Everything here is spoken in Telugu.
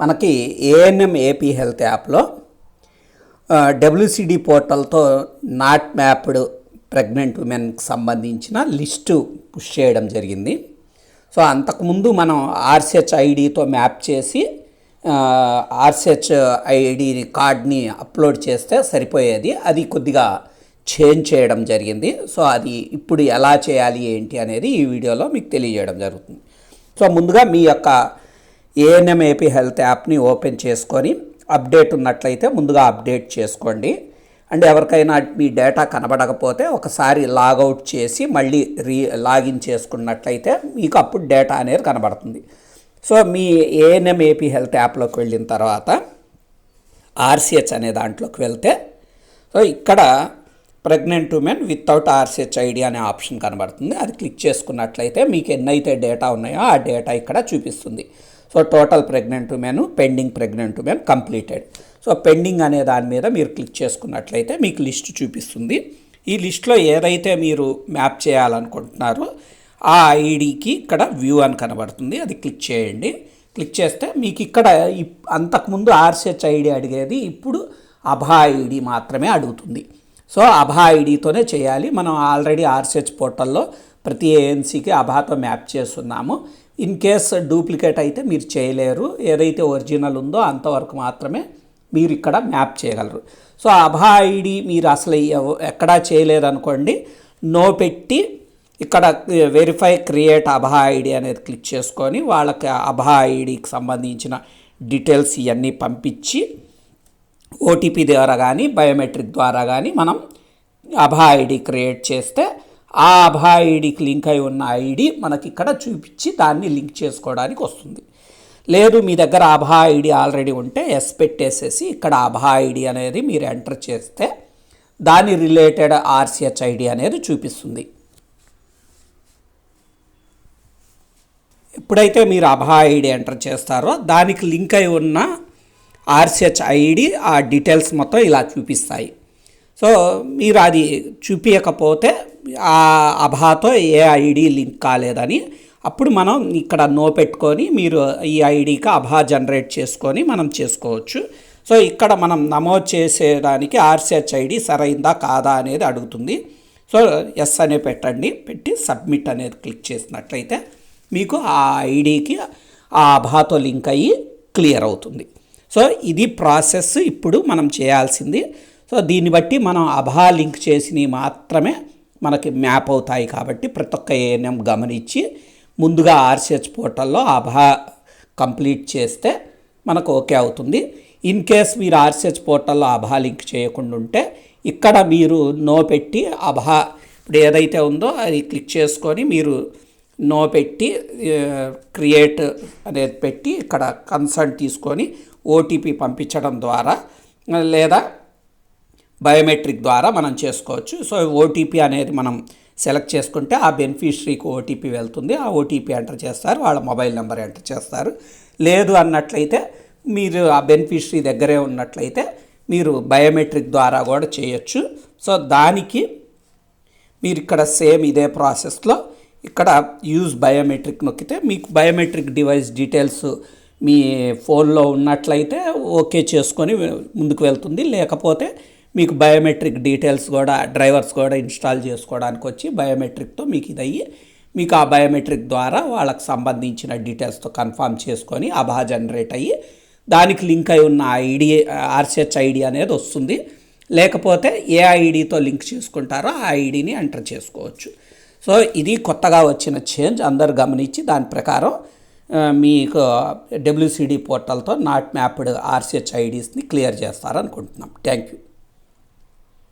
మనకి ఏఎన్ఎం ఏపీ హెల్త్ యాప్లో డబ్ల్యూసిడి పోర్టల్తో నాట్ మ్యాప్డ్ ప్రెగ్నెంట్ ఉమెన్కి సంబంధించిన లిస్టు పుష్ చేయడం జరిగింది. సో అంతకుముందు మనం ఆర్సిహెచ్ ఐడితో మ్యాప్ చేసి ఆర్సిహెచ్ ఐడి కార్డ్ని అప్లోడ్ చేస్తే సరిపోయేది. అది కొద్దిగా చేంజ్ చేయడం జరిగింది. సో అది ఇప్పుడు ఎలా చేయాలి ఏంటి అనేది ఈ వీడియోలో మీకు తెలియజేయడం జరుగుతుంది. సో ముందుగా మీ యొక్క ఏఎన్ఎంఏపీ హెల్త్ యాప్ని ఓపెన్ చేసుకొని అప్డేట్ ఉన్నట్లయితే ముందుగా అప్డేట్ చేసుకోండి. అండ్ ఎవరికైనా మీ డేటా కనబడకపోతే ఒకసారి లాగౌట్ చేసి మళ్ళీ రీ లాగిన్ చేసుకున్నట్లయితే మీకు అప్పుడు డేటా అనేది కనబడుతుంది. సో మీ ఏఎన్ఎం ఏపీ హెల్త్ యాప్లోకి వెళ్ళిన తర్వాత ఆర్సిహెచ్ అనే దాంట్లోకి వెళ్తే సో ఇక్కడ pregnant women without RCH ID అనే ఆప్షన్ కనబడుతుంది. అది క్లిక్ చేసుకున్నట్లయితే మీకు ఎన్నైతే డేటా ఉన్నాయో ఆ డేటా ఇక్కడ చూపిస్తుంది. So total pregnant women pending pregnant women completed. So pending అనే దాని మీద మీరు క్లిక్ చేసుకున్నట్లయితే మీకు లిస్ట్ చూపిస్తుంది. ఈ లిస్ట్లో ఏదైతే మీరు మ్యాప్ చేయాలనుకుంటున్నారో ఆ ఐడికి ఇక్కడ వ్యూ అని కనబడుతుంది. అది క్లిక్ చేయండి. క్లిక్ చేస్తే మీకు ఇక్కడ ఇప్- అంతకుముందు ఆర్సిహెచ్ ఐడి అడిగేది ఇప్పుడు అభా ఐడి మాత్రమే అడుగుతుంది. సో అభా ఐడితోనే చేయాలి. మనం ఆల్రెడీ ఆర్సిహెచ్ పోర్టల్లో ప్రతి ఏఎన్సీకి అభాతో మ్యాప్ చేస్తున్నాము. ఇన్ కేస్ డూప్లికేట్ అయితే మీరు చేయలేరు. ఏదైతే ఒరిజినల్ ఉందో అంతవరకు మాత్రమే మీరు ఇక్కడ మ్యాప్ చేయగలరు. సో అభా ఐడి మీరు అసలు ఎక్కడా చేయలేదనుకోండి నో పెట్టి ఇక్కడ వెరిఫై క్రియేట్ అభా ఐడి అనేది క్లిక్ చేసుకొని వాళ్ళకి అభా ఐడికి సంబంధించిన డీటెయిల్స్ ఇవన్నీ పంపించి ఓటీపీ ద్వారా కానీ బయోమెట్రిక్ ద్వారా కానీ మనం అభా ఐడి క్రియేట్ చేస్తే ఆ అభా ఐడికి లింక్ అయి ఉన్న ఐడి మనకి ఇక్కడ చూపించి దాన్ని లింక్ చేసుకోవడానికి వస్తుంది. లేదు మీ దగ్గర అభా ఐడి ఆల్రెడీ ఉంటే ఎస్ పెట్టేసేసి ఇక్కడ అభా ఐడి అనేది మీరు ఎంటర్ చేస్తే దాని రిలేటెడ్ ఆర్సిహెచ్ ఐడి అనేది చూపిస్తుంది. ఎప్పుడైతే మీరు అభా ఐడి ఎంటర్ చేస్తారో దానికి లింక్ అయి ఉన్న ఆర్సిహెచ్ ఐడి ఆ డీటెయిల్స్ మొత్తం ఇలా చూపిస్తాయి. సో మీరు అది చూపించకపోతే ఆ అభాతో ఏ ఐడి లింక్ కాలేదని అప్పుడు మనం ఇక్కడ నో పెట్టుకొని మీరు ఈ ఐడికి అభా జనరేట్ చేసుకొని మనం చేసుకోవచ్చు. సో ఇక్కడ మనం నమోదు చేసేదానికి ఆర్సిహెచ్ ఐడి సరైందా కాదా అనేది అడుగుతుంది. సో ఎస్ అనే పెట్టండి. పెట్టి సబ్మిట్ అనేది క్లిక్ చేసినట్లయితే మీకు ఆ ఐడికి ఆ అభాతో లింక్ అయ్యి క్లియర్ అవుతుంది. సో ఇది ప్రాసెస్. ఇప్పుడు మనం చేయాల్సింది సో దీన్ని బట్టి మనం అభా లింక్ చేసినవి మాత్రమే మనకి మ్యాప్ అవుతాయి కాబట్టి ప్రతి ఒక్క ఏఎన్ఎం గమనించి ముందుగా ఆర్సిహెచ్ పోర్టల్లో అభా కంప్లీట్ చేస్తే మనకు ఓకే అవుతుంది. ఇన్ కేస్ మీరు ఆర్సిహెచ్ పోర్టల్లో అభా లింక్ చేయకుండా ఉంటే ఇక్కడ మీరు నో పెట్టి అభా ఇప్పుడు ఏదైతే ఉందో అది క్లిక్ చేసుకొని మీరు నో పెట్టి క్రియేట్ అనేది పెట్టి ఇక్కడ కన్సల్ట్ తీసుకొని ఓటీపీ పంపించడం ద్వారా లేదా బయోమెట్రిక్ ద్వారా మనం చేసుకోవచ్చు. సో ఓటీపీ అనేది మనం సెలెక్ట్ చేసుకుంటే ఆ బెనిఫిషరీకి ఓటీపీ వెళ్తుంది. ఆ ఓటీపీ ఎంటర్ చేస్తారు. వాళ్ళ మొబైల్ నెంబర్ ఎంటర్ చేస్తారు. లేదు అన్నట్లయితే మీరు ఆ బెనిఫిషరీ దగ్గరే ఉన్నట్లయితే మీరు బయోమెట్రిక్ ద్వారా కూడా చేయొచ్చు. సో దానికి మీరు ఇక్కడ సేమ్ ఇదే ప్రాసెస్లో ఇక్కడ యూజ్ బయోమెట్రిక్ నొక్కితే మీకు బయోమెట్రిక్ డివైస్ డీటెయిల్స్ మీ ఫోన్లో ఉన్నట్లయితే ఓకే చేసుకొని ముందుకు వెళ్తుంది. లేకపోతే మీకు బయోమెట్రిక్ డీటెయిల్స్ కూడా డ్రైవర్స్ కూడా ఇన్స్టాల్ చేసుకోవడానికి వచ్చి బయోమెట్రిక్తో మీకు ఇది అయ్యి మీకు ఆ బయోమెట్రిక్ ద్వారా వాళ్ళకి సంబంధించిన డీటెయిల్స్తో కన్ఫర్మ్ చేసుకొని అభా జనరేట్ అయ్యి దానికి లింక్ అయి ఉన్న ఐడి ఆర్సిహెచ్ ఐడి అనేది వస్తుంది. లేకపోతే ఏ ఐడితో లింక్ చేసుకుంటారో ఆ ఐడిని ఎంటర్ చేసుకోవచ్చు. సో ఇది కొత్తగా వచ్చిన చేంజ్. అందరు గమనించి దాని ప్రకారం మీకు డబ్ల్యూసిడి పోర్టల్తో నాట్ మ్యాప్డ్ ఆర్సిహెచ్ ఐడీస్ని క్లియర్ చేస్తారనుకుంటున్నాం. Thank you.